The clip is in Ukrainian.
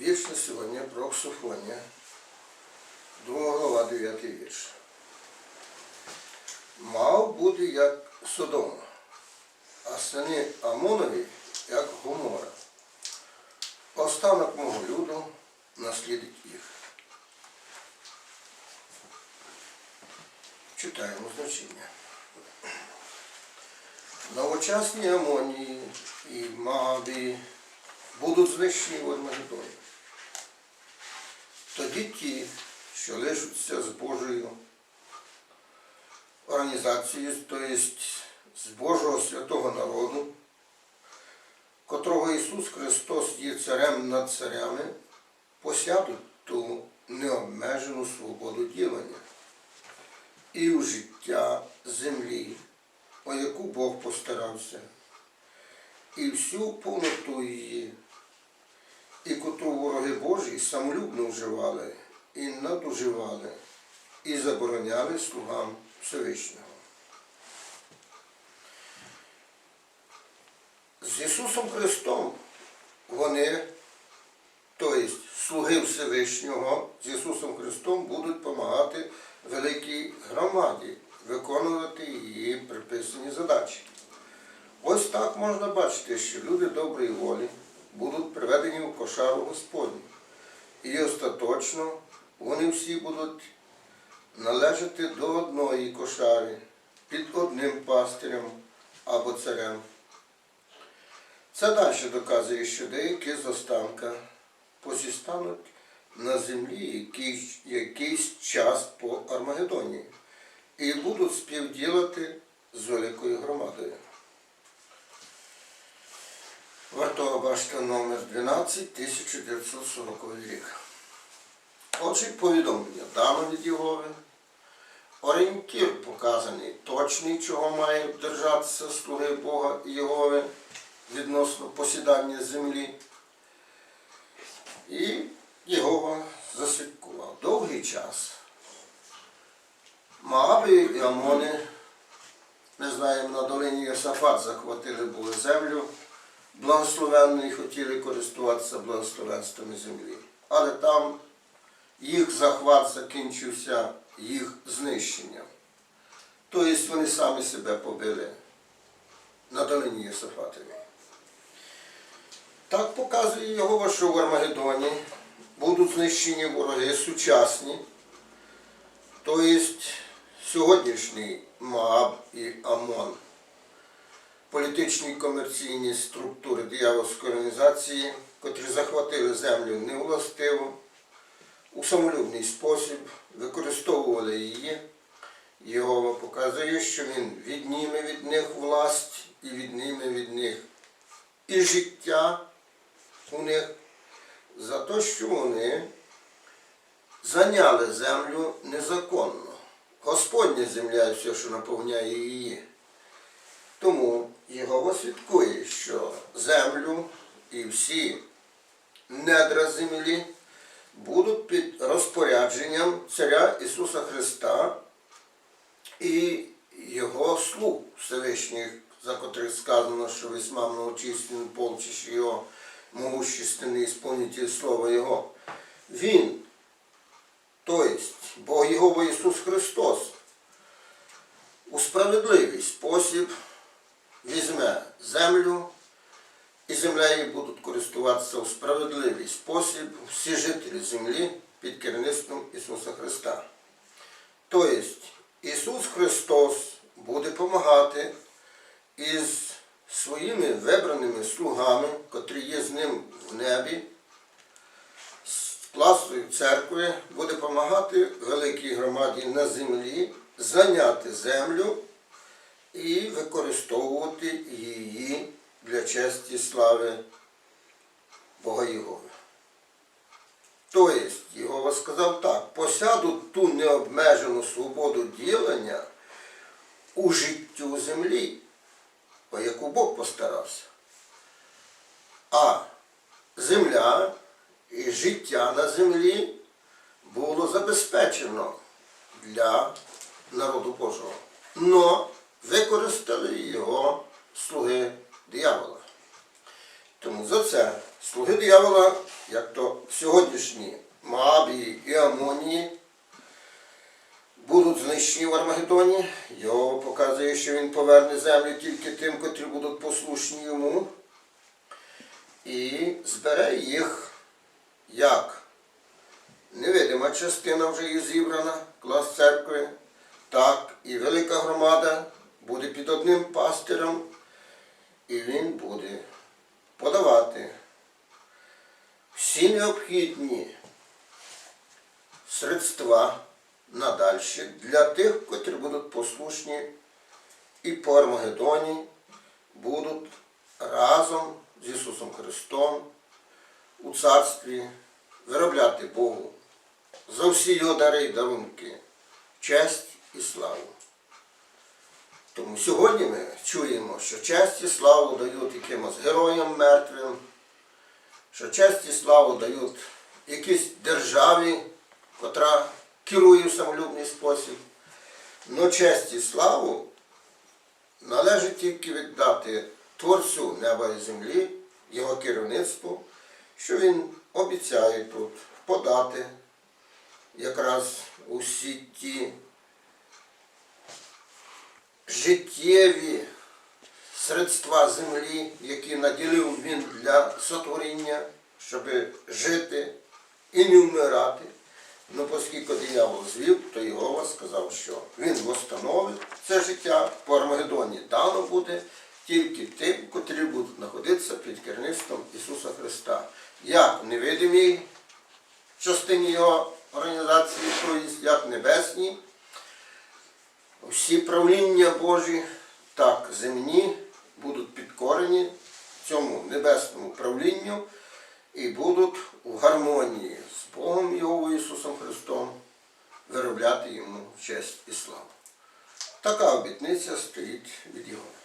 Вірш сьогодні про Ксофонія, 2 глава, 9 вірш. Мав бути як Содома, а сини Амонові, як Гомора. Останок мого люду наслідить їх. Читаємо значення. Новочасні Амонії і Моабі будуть знищені в Армагеддоні. Тоді ті, що лишаться з Божою організацією, тобто з Божого святого народу, котрого Ісус Христос є царем над царями, посядуть ту необмежену свободу ділення і у життя землі, о яку Бог постарався, і всю повноту її, і котру вороги Божі самолюбно вживали, і надуживали, і забороняли слугам Всевишнього. З Ісусом Христом вони, тобто слуги Всевишнього, з Ісусом Христом будуть допомагати великій громаді виконувати її приписані задачі. Ось так можна бачити, що люди доброї волі будуть приведені в кошару Господню. І остаточно вони всі будуть належати до одної кошари під одним пастирем або царем. Це далі доказує, що деякі з останка позістануть на землі якийсь, якийсь час по Армагедоні і будуть співділати Варто номер 12 1940 рік. Отже, повідомлення дано від Єгови. Орієнтір показаний точний, чого має держатися слуги Бога Єгови відносно посідання землі. І Єгова засвідкував довгий час. Моаби і Амони, ми знаємо, на долині Йосафат захватили були землю благословенну і хотіли користуватися благословенствами землі. Але там їх захват закінчився їх знищенням. Тобто вони самі себе побили на долині Єсафатові. Так показує Єгова, що в Армагеддоні будуть знищені вороги сучасні, тобто сьогоднішній Моаб і Амон, політичні і комерційні структури диявольської організації, котрі захватили землю невластиво, у самолюбний спосіб, використовували її. Єгова показує, що він відніме від них власть і відніме від них і життя у них за те, що вони зайняли землю незаконно. Господня земля і все, що наповняє її. Тому Єгова свідкує, що землю і всі недра землі будуть під розпорядженням Царя Ісуса Христа і Його слуг Всевишніх, за котрих сказано, що весьма многочисленний полчищ Його могущественний ісполнитель Слова Його. Він, тобто Бог Його Ісус Христос, у справедливий спосіб візьме землю, і землею будуть користуватися у справедливий спосіб всі жителі землі під керівництвом Ісуса Христа. Тобто Ісус Христос буде допомагати із своїми вибраними слугами, котрі є з ним в небі, з класою церкви, буде допомагати великій громаді на землі зайняти землю і використовувати її для честі слави Бога Єгови. Тобто, Єгова сказав так, посядуть ту необмежену свободу ділення у життю землі, по яку Бог постарався. А земля і життя на землі було забезпечено для народу Божого. Но використали його слуги диявола. Тому за це слуги диявола як то сьогоднішні Моабії і Амонії будуть знищені в Армагеддоні. Його показує, що він поверне землю тільки тим, котрі будуть послушні йому. І збере їх як невидима частина вже є зібрана, клас церкви, так і велика громада буде під одним пастирем, і він буде подавати всі необхідні средства надальші для тих, котрі будуть послушні і по Армагеддоні будуть разом з Ісусом Христом у царстві виробляти Богу за всі його дари і дарунки, честь і славу. Тому сьогодні ми чуємо, що честь і славу дають якимось героям мертвим, що честь і славу дають якійсь державі, котра керує в самолюбний спосіб. Но честь і славу належить тільки віддати Творцю неба і землі, його керівництву, що він обіцяє тут подати якраз усі ті життєві средства землі, які наділив він для сотворіння, щоб жити і не вмирати. Ну, оскільки диявол звів, то Єгова сказав, що він восстановить це життя по Армагеддоні дано буде тільки тим, котрі будуть знаходитися під керівництвом Ісуса Христа. Як невидимій частині його організації, тобто як небесній, всі правління Божі, так земні будуть підкорені цьому небесному правлінню і будуть у гармонії з Богом Його Ісусом Христом виробляти йому честь і славу. Така обітниця стоїть від Його.